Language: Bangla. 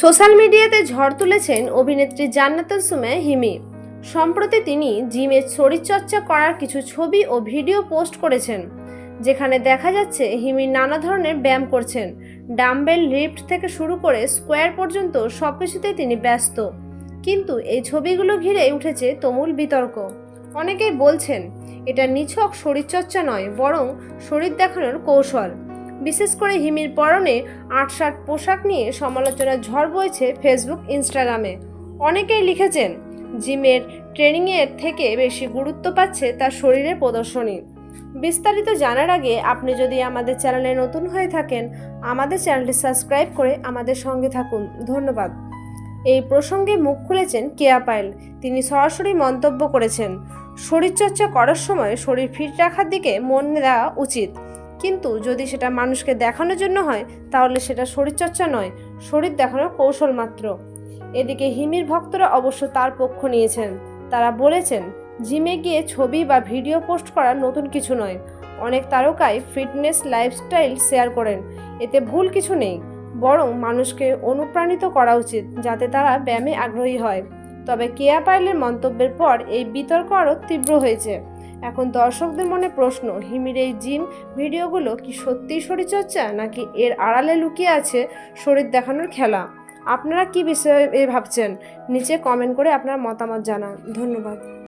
সোশ্যাল মিডিয়াতে ঝড় তুলেছেন অভিনেত্রী জান্নাতুল সুমে হিমি। সম্প্রতি তিনি জিমের শরীরচর্চা করার কিছু ছবি ও ভিডিও পোস্ট করেছেন, যেখানে দেখা যাচ্ছে হিমি নানা ধরনের ব্যায়াম করছেন। ডাম্বেল লিফট থেকে শুরু করে স্কোয়ার পর্যন্ত সব কিছুতেই তিনি ব্যস্ত। কিন্তু এই ছবিগুলো ঘিরে উঠেছে তুমুল বিতর্ক। অনেকেই বলছেন, এটা নিছক শরীরচর্চা নয়, বরং শরীর দেখানোর কৌশল। বিশেষ করে হিমির পরনে আট শার্ট পোশাক নিয়ে সমালোচনার ঝড় বইছে ফেসবুক, ইনস্টাগ্রামে। অনেকেই লিখেছেন, জিমের ট্রেনিংয়ের থেকে বেশি গুরুত্ব পাচ্ছে তার শরীরের প্রদর্শনী। বিস্তারিত জানার আগে আপনি যদি আমাদের চ্যানেলে নতুন হয়ে থাকেন, আমাদের চ্যানেলটি সাবস্ক্রাইব করে আমাদের সঙ্গে থাকুন। ধন্যবাদ। এই প্রসঙ্গে মুখ খুলেছেন কেয়া পায়েল। তিনি সরাসরি মন্তব্য করেছেন, শরীরচর্চা করার সময় শরীর ফিট রাখার দিকে মন দেওয়া উচিত। কিন্তু যদি সেটা মানুষকে দেখানোর জন্য হয়, তাহলে সেটা শরীরচর্চা নয়, শরীর দেখানোর কৌশল মাত্র। এদিকে হিমির ভক্তরা অবশ্য তার পক্ষ নিয়েছেন। তারা বলেছেন, জিমে গিয়ে ছবি বা ভিডিও পোস্ট করা নতুন কিছু নয়। অনেক তারকাই ফিটনেস লাইফস্টাইল শেয়ার করেন। এতে ভুল কিছু নেই, বরং মানুষকে অনুপ্রাণিত করা উচিত যাতে তারা ব্যায়ামে আগ্রহী হয়। তবে কেয়া পাইলের মন্তব্যের পর এই বিতর্ক আরও তীব্র হয়েছে। এখন দর্শকদের মনে প্রশ্ন, হিমির এই জিম ভিডিওগুলো কি সত্যিই শরীরচর্চা নাকি এর আড়ালে লুকিয়ে আছে শরীর দেখানোর খেলা? আপনারা কি বিষয়ে ভাবছেন? নিচে কমেন্ট করে আপনার মতামত জানান। ধন্যবাদ।